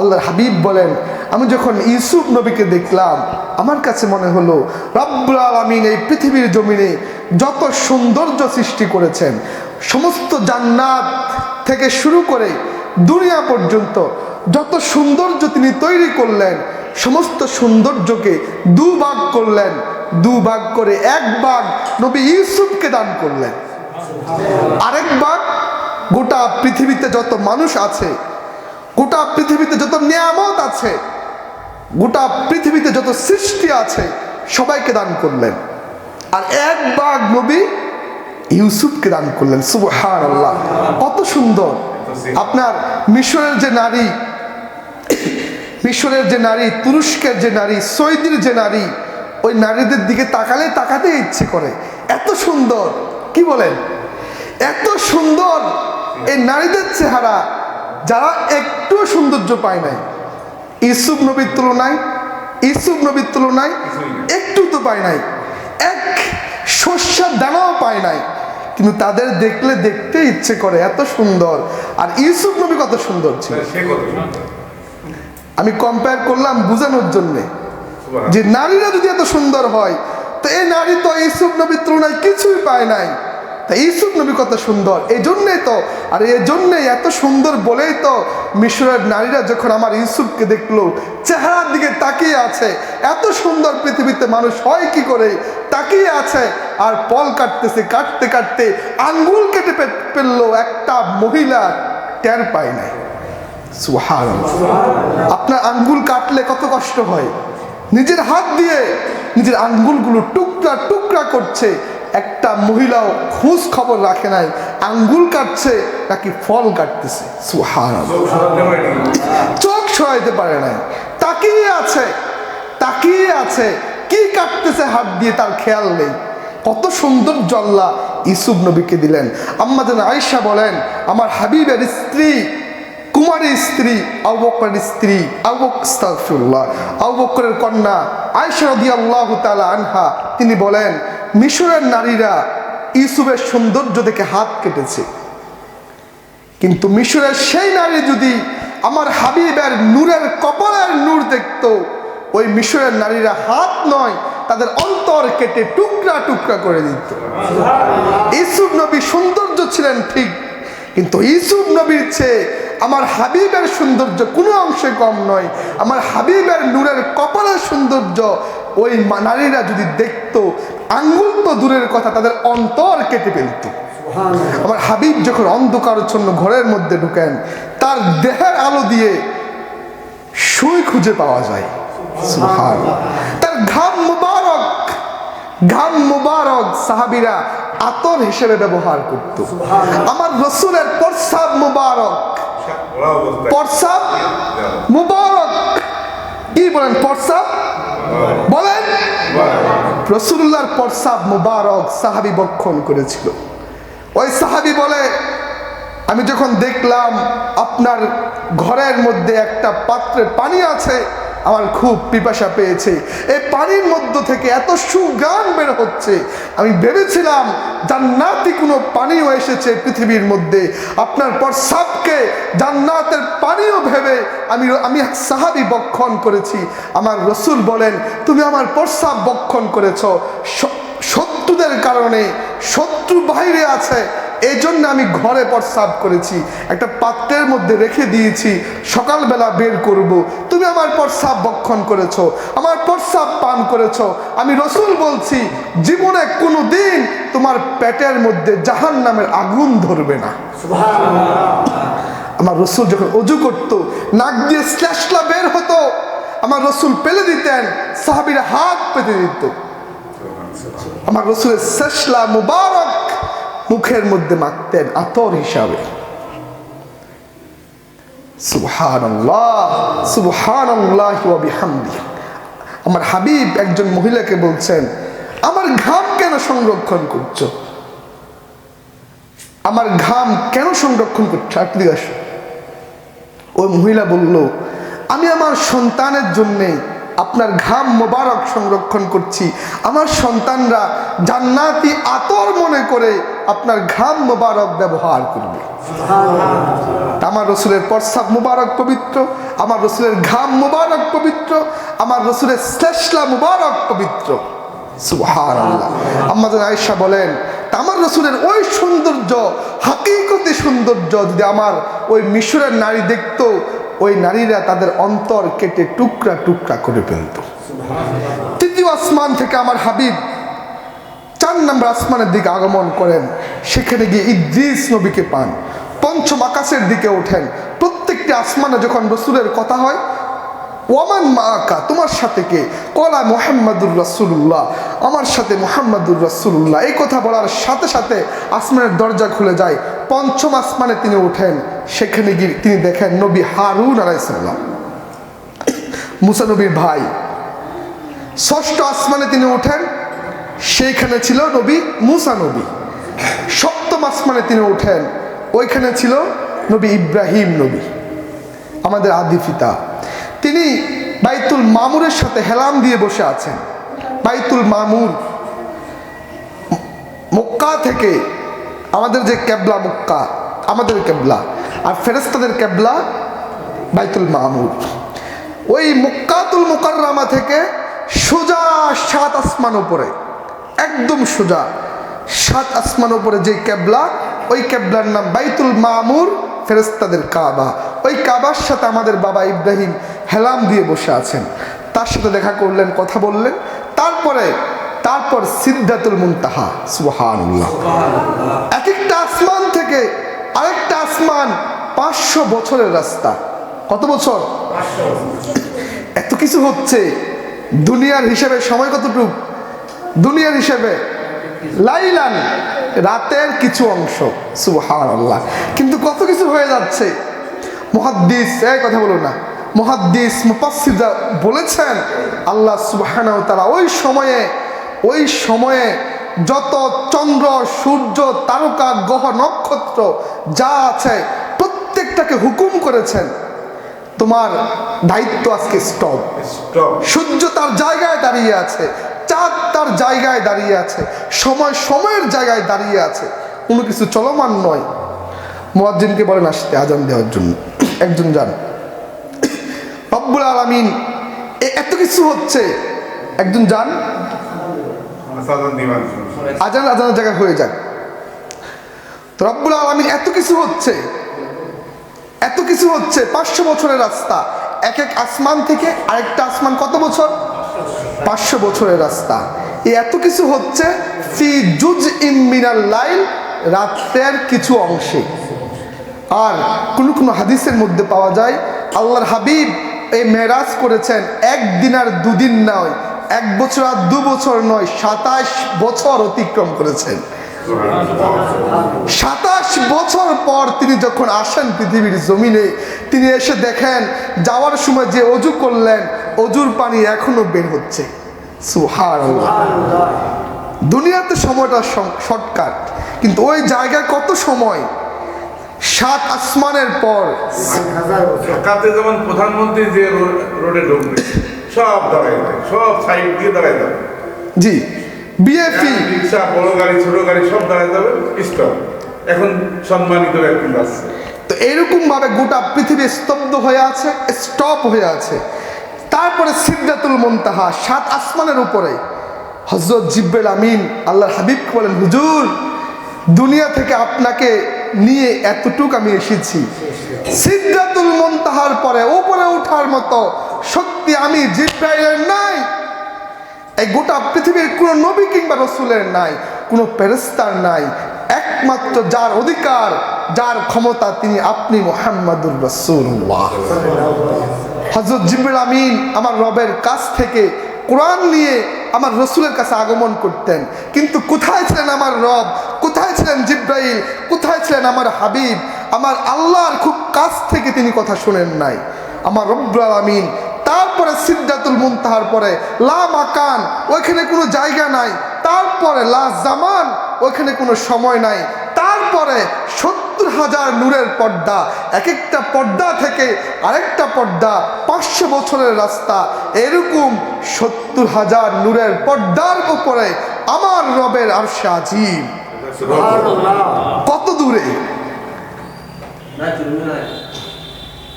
আল্লাহর হাবিব বলেন, আমি যখন ইউসুফ নবীকে দেখলাম, আমার কাছে মনে হলো, রব্বুল আলমিন এই পৃথিবীর জমিনে যত সৌন্দর্য সৃষ্টি করেছেন, সমস্ত জান্নাত থেকে শুরু করে দুনিয়া পর্যন্ত যত সৌন্দর্য তিনি তৈরি করলেন, সমস্ত সৌন্দর্যকে দুভাগ করলেন দুভাগ করে এক ভাগ নবী ইউসুফকে দান করলেন। আরেক ভাগ গোটা পৃথিবীতে যত মানুষ আছে গোটা পৃথিবীতে যত নিয়ামত আছে, গোটা পৃথিবীতে যত সৃষ্টি আছে, সবাইকে দান করলেন। আর এক ভাগ নবী ইউসুফকে দান করলেন সুবহান আল্লাহ কত সুন্দর। আপনার মিশরের যে নারী, মিশরের যে নারী, তুরস্কের যে নারী, সৌদির যে নারী, ওই নারীদের দিকে তাকালে তাকাতে ইচ্ছে করে। এত সুন্দর। কি বলেন? এত সুন্দর। এই নারীদের চেহারা যারা একটু সৌন্দর্য পায় নাই। ইসুফ নবীর তুলনায় ইসুফ নবীর তুলনায় একটু তো পায় নাই। এক শস্যার দানাও পায় নাই। কিন্তু তাদের দেখলে দেখতে ইচ্ছে করে এত সুন্দর। আর ইউসুফ নবী কত সুন্দর ছিল। আমি কম্পেয়ার করলাম বোঝানোর জন্যে যে নারীরা যদি এত সুন্দর হয় তো এই নারী তো ইসুফ নবীর তুলনায় কিছুই পায় নাই। তা ইসুফ নবী কত সুন্দর। এই জন্যেই তো, আর এই জন্যেই এত সুন্দর বলেই তো মিশরের নারীরা যখন আমার ইউসুফকে দেখল, চেহারার দিকে তাকিয়ে আছে, এত সুন্দর পৃথিবীতে মানুষ হয় কি করে? তাকিয়ে আছে, আর পল কাটতেছে, কাটতে কাটতে আঙ্গুল কেটে ফেলল একটা মহিলা টের পায় নাই। সুবহানাল্লাহ। আপনার আঙ্গুল কাটলে কত কষ্ট হয়? নিজের হাত দিয়ে নিজের আঙ্গুলগুলো টুকরা টুকরা করছে একটা মহিলাও খোঁজ খবর রাখে নাই, আঙ্গুল কাটছে নাকি ফল কাটতেছে। চোখ সরাইতে পারে নাই। তাকিয়ে আছে তাকিয়ে আছে, কি কাটতেছে হাত দিয়ে তার খেয়াল নেই। কত সুন্দর জল্লা ইসুফ নবীকে দিলেন। আম্মাজান আয়েশা বলেন, আমার হাবিবের স্ত্রী, কুমারের স্ত্রী, আবু বকরের স্ত্রী, আবু আস্তাগফিরুল্লাহ। আবু বকরের কন্যা আয়েশা রাদিয়াল্লাহু তাআলা আনহা, তিনি বলেন মিশরের নারীরা ইউসুফের সৌন্দর্য দেখে হাত কেটেছে। কিন্তু মিশরের সেই নারী যদি আমার হাবিবের নূরের কপালের নূর দেখতো, ওই মিশরের নারীরা হাত নয়, তাদের অন্তর কেটে টুকরা টুকরা করে দিত। ইসুফ নবী সৌন্দর্য ছিলেন ঠিক, কিন্তু ইসুফ নবীর চেয়ে আমার হাবিবের সৌন্দর্য কোনো অংশে কম নয়। আমার হাবিবের নূরের কপালের সৌন্দর্য ওই নারীরা যদি দেখতো আঙ্গুল তো দূরের কথা তাদের অন্তর কেটে ফেলতো। আমার হাবিব যখন অন্ধকারচ্ছন্ন ঘরের মধ্যে ঢুকেন তার দেহের আলো দিয়ে সুই খুঁজে পাওয়া যায়। তার ঘাম মুবারক ঘাম মুবারক সাহাবিরা আতর হিসেবে ব্যবহার করত। আমার রসুলের প্রসাব মুবারক। প্রসাব মুবারক। কি বলেন প্রসাব বলেন। রসুল্লাহর পরসাব মুবারক সাহাবি বক্ষণ করেছিল। ওই সাহাবি বলে, আমি যখন দেখলাম আপনার ঘরের মধ্যে একটা পাত্রে পানি আছে আমার খুব পিপাসা পেয়েছে। এই পানির মধ্য থেকে এত সুগান বের হচ্ছে। আমি ভেবেছিলাম জান্নাতি কোনো পানিও এসেছে পৃথিবীর মধ্যে। আপনার প্রসাবকে জান্নাতের পানিও ভেবে আমি আমি সাহাবি বক্ষণ করেছি। আমার রসুল বলেন, তুমি আমার প্রস্রাব বক্ষণ করেছ। শত্রুদের কারণে শত্রু বাইরে আছে। এই জন্য আমি ঘরে প্রস্রাব করেছি। একটা পাত্রের মধ্যে রেখে দিয়েছি। সকালবেলা বের করব। তুমি আমার প্রস্রাব বক্ষণ করেছ। আমার প্রস্রাব পান করেছ। আমি রসুল বলছি জীবনে কোনো দিন তোমার পেটের মধ্যে জাহান নামের আগুন ধরবে না। আমার রসুল যখন অজু করত নাক দিয়ে স্ল্যাশলা বের হতো আমার রসুল পেলে দিতেন সাহাবিরা হাত পেতে দিত। আমার রসুলের শেষলা মুবারক মুখের মধ্যে মাখতেন আতর হিসাবে। আমার হাবিব একজন মহিলাকে বলছেন, আমার ঘাম কেন সংরক্ষণ করছ? আমার ঘাম কেন সংরক্ষণ করছ? আপনি আসো ওই মহিলা বলল, আমি আমার সন্তানের জন্যে আপনার ঘাম মোবারক সংরক্ষণ করছি। আমার সন্তানরা জান্নাতি আতর মনে করে আপনার ঘাম মোবারক ব্যবহার করবে। আমার রসুলের প্রস্তাব মুবারক পবিত্র আমার রসুলের ঘাম মুবারক পবিত্র আমার রসুলের শ্লেষলা মুবারক পবিত্র। আল্লাহ আম্মাজান আয়েশা বলেন আমার রসুলের ওই সৌন্দর্য হাকিকতি সৌন্দর্য যদি আমার ওই মিশরের নারী দেখতো ওই নারীরা তাদের অন্তর কেটে টুকরা টুকরা করে ফেলত। তৃতীয় আসমান থেকে আমার হাবিব চার নম্বর আসমানের দিকে আগমন করেন। সেখানে গিয়ে ইদ্রিস নবীকে পান। পঞ্চম আকাশের দিকে ওঠেন। প্রত্যেকটি আসমানে যখন রসুলের কথা হয়, ওয়ামান মা আকা তোমার সাথে কে? কলা মোহাম্মদুর রাসুল্লাহ আমার সাথে মোহাম্মদুর রাসুল্লাহ এই কথা বলার সাথে সাথে আসমানের দরজা খুলে যায়। পঞ্চম আসমানে তিনি ওঠেন সেখানে গিয়ে তিনি দেখেন নবী হারুন আলাইসাল্লাম মুসা নবীর ভাই। ষষ্ঠ আসমানে তিনি ওঠেন সেইখানে ছিল নবী মুসা নবী। সপ্তম আসমানে তিনি ওঠেন ওইখানে ছিল নবী ইব্রাহিম নবী, আমাদের আদি পিতা। তিনি বাইতুল মামুরের সাথে হেলাম দিয়ে বসে আছেন। বাইতুল মামুর মক্কা থেকে আমাদের যে ক্যাবলা মুক্কা, আমাদের ক্যাবলা আর ফেরেস্তাদের ক্যাবলা বাইতুল মামুর। ওই মুক্কাতুল মুকাররামা থেকে সোজা সাত আসমান উপরে, একদম সোজা সাত আসমান উপরে যে ক্যাবলা ওই ক্যাবলার নাম বাইতুল মামুর ফেরেস্তাদের কাবা। ওই কাবার সাথে আমাদের বাবা ইব্রাহিম হেলাম দিয়ে বসে আছেন। তার সাথে দেখা করলেন, কথা বললেন। তারপরে তারপর সিদ্ধাতুল মুনতাহা সুবহানাল্লাহ। এক একটা আসমান থেকে আরেকটা আসমান পাঁচশো বছরের রাস্তা। কত বছর? এত কিছু হচ্ছে দুনিয়ার হিসেবে সময় কতটুক? দুনিয়ার হিসেবে লাইলান রাতের কিছু অংশ সুবহান আল্লাহ কিন্তু কত কিছু হয়ে যাচ্ছে? মহাদ্দিস এই কথা বলো না। মহাদ্দিস মুপাসিদা বলেছেন আল্লাহ সুবহান তারা ওই সময়ে ওই সময়ে যত চন্দ্র সূর্য তারকা গ্রহ নক্ষত্র যা আছে প্রত্যেকটাকে হুকুম করেছেন তোমার দায়িত্ব আজকে স্টপ সূর্য তার জায়গায় দাঁড়িয়ে আছে চাঁদ তার জায়গায় দাঁড়িয়ে আছে সময় সময়ের জায়গায় দাঁড়িয়ে আছে কোনো কিছু চলমান নয়। মোয়াজ্জিনকে বলেন আসতে আজান দেওয়ার জন্য। একজন যান। রব্বুল আলমিন এত কিছু হচ্ছে। একজন যান। আজান, আজানের জায়গায় হয়ে যাক। তো রব্বুল আলমিন এত কিছু হচ্ছে, এত কিছু হচ্ছে, পাঁচশো বছরের রাস্তা। এক এক আসমান থেকে আরেকটা আসমান কত বছর? পাঁচশো বছরের রাস্তা। এত কিছু হচ্ছে জুজ মিনাল লাইল, রাতের কিছু অংশে। আর কোন কোন হাদিসের মধ্যে পাওয়া যায়, আল্লাহর হাবিব এই মেরাজ করেছেন একদিন আর দুদিন নয় এক বছর আর দু বছর নয়, সাতাশ বছর অতিক্রম করেছেন। সাতাশ বছর পর তিনি যখন আসেন পৃথিবীর জমিনে, তিনি এসে দেখেন, যাওয়ার সময় যে অজু করলেন, অজুর পানি এখনও বের হচ্ছে। সুহার দুনিয়াতে সময়টা শর্টকাট, কিন্তু ওই জায়গায় কত সময়? সাত আসমানের পর। যেমন প্রধানমন্ত্রী যে রোডে ঢুকবে। সব দাঁড়াই যায় সব সাইড দিয়ে দাঁড়াই যাবে জি বিএফি রিক্সা বড় গাড়ি ছোট গাড়ি সব দাঁড়াই যাবে স্টপ এখন সম্মানিত ব্যক্তি আসছে তো এরকম ভাবে গোটা পৃথিবী স্তব্ধ হয়ে আছে স্টপ হয়ে আছে। তারপরে সিদ্ধাতুল মন্তাহা সাত আসমানের উপরে। হজরত জিব্বেল আমিন আল্লাহর হাবিব বলেন হুজুর দুনিয়া থেকে আপনাকে নিয়ে এতটুক আমি এসেছি। সিদ্ধাতুল মন্তাহার পরে উপরে ওঠার মতো শক্তি আমি জিব্রাইলের নাই। এই গোটা পৃথিবীর কোনো নবী কিংবা রসুলের নাই, কোনো পেরেস্তার নাই। একমাত্র যার অধিকার, যার ক্ষমতা তিনি আপনি মোহাম্মদুর রসুল্লাহ হজরত জিবুল আমিন আমার রবের কাছ থেকে কোরআন নিয়ে আমার রসুলের কাছে আগমন করতেন। কিন্তু কোথায় ছিলেন আমার রব? কোথায় ছিলেন জিব্রাইল? কোথায় ছিলেন আমার হাবিব? আমার আল্লাহর খুব কাছ থেকে তিনি কথা শোনেন নাই। আমার রব্বুল আমিন সিদ্ধাতুল মুনতাহার পরে লা মাকান ওইখানে কোনো জায়গা নাই। তারপরে লা জামান ওইখানে কোনো সময় নাই। তারপরে সত্তর হাজার নূরের পর্দা এক একটা পর্দা থেকে আরেকটা পর্দা পাঁচশো বছরের রাস্তা। এরকম সত্তর হাজার নূরের পর্দার উপরে আমার রবের আরশে আজিম। কত দূরে?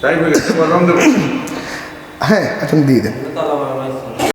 তাই দেবো হ্যাঁ এখন দিয়ে দেন।